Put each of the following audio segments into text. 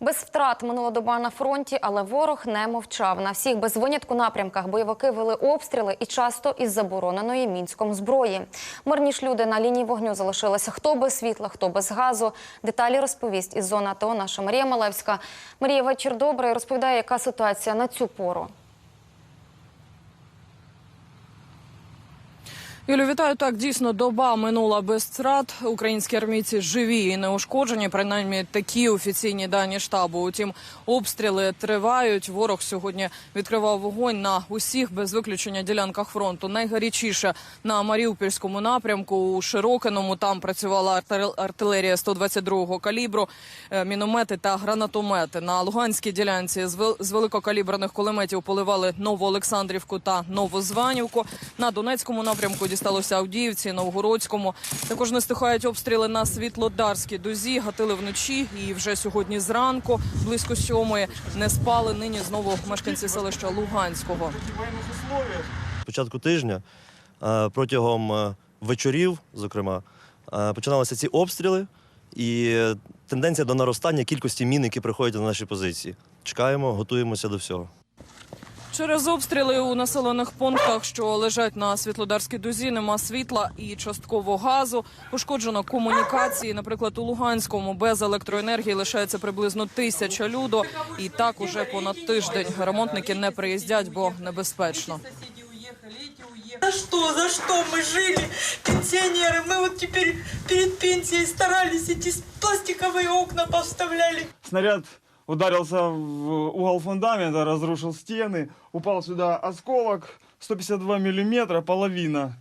Без втрат минула доба на фронті, але ворог не мовчав. На всіх без винятку напрямках бойовики вели обстріли і часто із забороненої мінськом зброї. Мирні ж люди на лінії вогню залишилися хто без світла, хто без газу. Деталі розповість із зони АТО наша Марія Малевська. Марія, вечір добрий. Розповідає, яка ситуація на цю пору. Юлю, вітаю. Так, дійсно, доба минула без втрат. Українські армійці живі і неушкоджені. Принаймні такі офіційні дані штабу. Утім, обстріли тривають. Ворог сьогодні відкривав вогонь на усіх без виключення ділянках фронту. Найгарячіше на Маріупольському напрямку у Широкиному. Там працювала артил- артилерія 122-го калібру, е, міномети та гранатомети. На Луганській ділянці з великокаліберних кулеметів поливали Новоолександрівку та Новозванівку. На Донецькому напрямку дісталося Авдіївці, Новгородському. Також не стихають обстріли на Світлодарській дузі. Гатили вночі і вже сьогодні зранку, близько сьомої, не спали нині знову мешканці селища Луганського. початку тижня е, протягом е, вечорів, зокрема, е, починалися ці обстріли, і тенденція до наростання кількості мін, які приходять на наші позиції. Чекаємо, готуємося до всього. Через обстріли у населених пунктах, що лежать на світлодарській дузі, нема світла і частково газу. Пошкоджено комунікації. Наприклад, у Луганському без електроенергії лишається приблизно тисяча люду. І так уже понад тиждень ремонтники не приїздять, бо небезпечно. За что, за что мы жили, пенсионеры? Мы вот теперь перед пенсией старались, эти пластиковые окна поставляли. Снаряд ударился в угол фундамента, разрушил стены, упал сюда осколок 152 миллиметра, половина.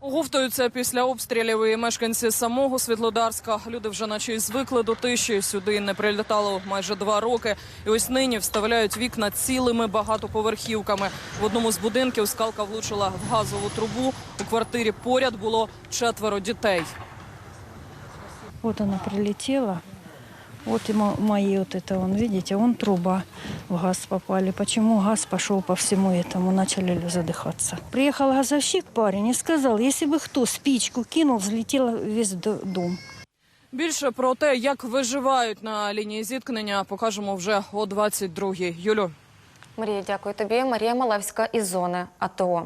Оговтуються після обстрілів і мешканці самого Світлодарська. Люди вже наче й звикли до тиші. Сюди не прилітало майже два роки. І ось нині вставляють вікна цілими багатоповерхівками. В одному з будинків скалка влучила в газову трубу. У квартирі поряд було четверо дітей. Вот она прилетела. Вот и мо- мои вот это, вон, видите, вон труба в газ попали. Почему газ пошел по всему этому, начали задыхаться. Приехал газовщик парень и сказал, если бы кто спичку кинул, взлетел весь до- дом. Більше про те, як виживають на лінії зіткнення, покажемо вже о 22-й. Юлю. Марія, дякую тобі. Марія Малевська із зони АТО.